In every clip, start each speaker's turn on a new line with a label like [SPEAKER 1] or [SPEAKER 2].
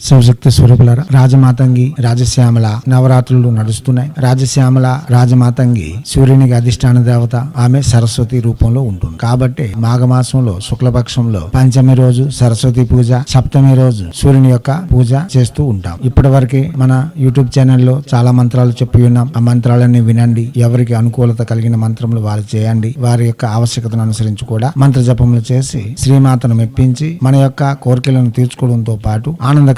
[SPEAKER 1] శివశక్తి స్వరూపుల రాజమాతంగి రాజశ్యామల నవరాత్రులు నడుస్తున్నాయి. రాజశ్యామల రాజమాతంగి సూర్యునికి అధిష్టాన దేవత ఆమె సరస్వతి రూపంలో ఉంటుంది. కాబట్టి మాఘమాసంలో శుక్లపక్షంలో పంచమి రోజు సరస్వతి పూజ సప్తమి రోజు సూర్యుని యొక్క పూజ చేస్తూ ఉంటాం. ఇప్పటి వరకు మన యూట్యూబ్ ఛానల్లో చాలా మంత్రాలు చెప్పి ఉన్నాం. ఆ మంత్రాలన్నీ వినండి. ఎవరికి అనుకూలత కలిగిన మంత్రములు వారు చేయండి. వారి యొక్క ఆవశ్యకతను అనుసరించి కూడా మంత్ర జపములు చేసి శ్రీమాతను మెప్పించి మన యొక్క కోరికలను తీర్చుకోవడంతో పాటు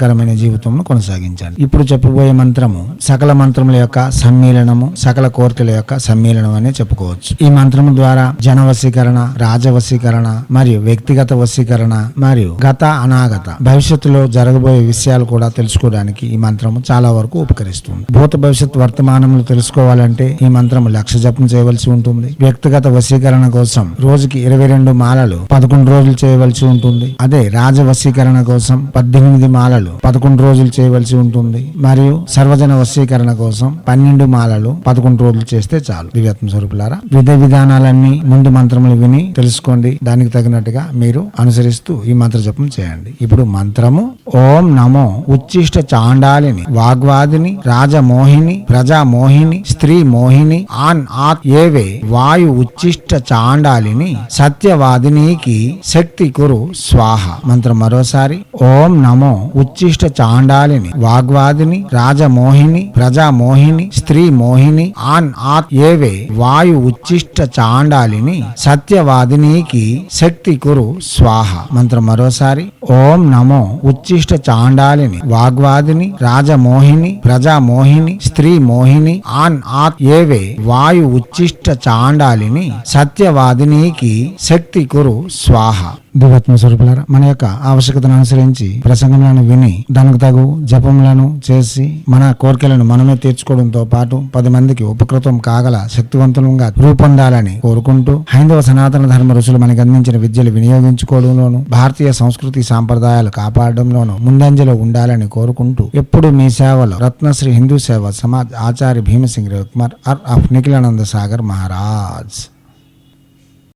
[SPEAKER 1] ఆనందకరమైన జీవితంను కొనసాగించాలి. ఇప్పుడు చెప్పబోయే మంత్రము సకల మంత్రముల యొక్క సమ్మేళనము సకల కోరికల యొక్క సమ్మేళనం అనే చెప్పుకోవచ్చు. ఈ మంత్రము ద్వారా జన వశీకరణ రాజవశీకరణ మరియు వ్యక్తిగత వశీకరణ మరియు గత అనాగత భవిష్యత్తులో జరగబోయే విషయాలు కూడా తెలుసుకోవడానికి ఈ మంత్రము చాలా వరకు ఉపకరిస్తుంది. భూత భవిష్యత్ వర్తమానములు తెలుసుకోవాలంటే ఈ మంత్రము లక్ష జపం చేయవలసి ఉంటుంది. వ్యక్తిగత వశీకరణ కోసం రోజుకి ఇరవై రెండు మాలలు పదకొండు రోజులు చేయవలసి ఉంటుంది. అదే రాజ వశీకరణ కోసం పద్దెనిమిది మాలలు పదకొండు రోజులు చేయవలసి ఉంటుంది. మరియు సర్వజన వశీకరణ కోసం పన్నెండు మాలలు పదకొండు రోజులు చేస్తే చాలు. దివ్యాత్మ స్వరూపులారా విధ విధానాలన్నీ ముందు మంత్రములు విని తెలుసుకోండి. దానికి తగినట్టుగా మీరు అనుసరిస్తూ ఈ మంత్ర జపం చేయండి. ఇప్పుడు మంత్రము ఓం నమో ఉచ్చిష్ట చాండాలిని వాగ్వాదిని రాజమోహిని ప్రజామోహిని స్త్రీ మోహిని ఆన్ ఆత్ ఏవే వాయు ఉచ్చిష్ట చాండాలిని సత్యవాదినికి శక్తి కురు స్వాహ. మంత్రం మరోసారి ఓం నమో ఉచ్చిష్ట చాండాలిని వాగ్వాదిని రాజమోహిని ప్రజామోహిని స్త్రీ మోహిని ఆన్ ఆత్ ఏవే వాయు ఉచ్చిష్ట చాండాలిని సత్యవాదినికి శక్తి కురు స్వాహ. మంత్రం మరోసారి ఓం నమో ఉచ్చిష్ట చాండాలిని వాగ్వాదిని రాజమోహిని ప్రజామోహిని స్త్రీ మోహిని ఆన్ ఆత్ ఏవే వాయు ఉచ్చిష్ట చాండాలిని సత్యవాదినికి శక్తి కురు స్వాహ. దివత్మ స్వరూపులారా మన యొక్క ఆవశ్యకతను అనుసరించి ప్రసంగములను విని దానికి తగు జపములను చేసి మన కోరికలను మనమే తీర్చుకోవడంతో పాటు పది మందికి ఉపకృతం కాగల శక్తివంతులంగా రూపొందాలని కోరుకుంటూ హైందవ సనాతన ధర్మ ఋషులు మనకు అందించిన విద్యలు వినియోగించుకోవడంలోను భారతీయ సంస్కృతి సాంప్రదాయాలు కాపాడడంలోను ముందంజలో ఉండాలని కోరుకుంటూ ఎప్పుడు మీ సేవలో రత్నశ్రీ హిందూ సేవ సమాజ్ ఆచార్య భీమసింగ్ రవికుమార్ ఆర్ ఆఫ్ నిఖిలానంద సాగర్ మహారాజ్.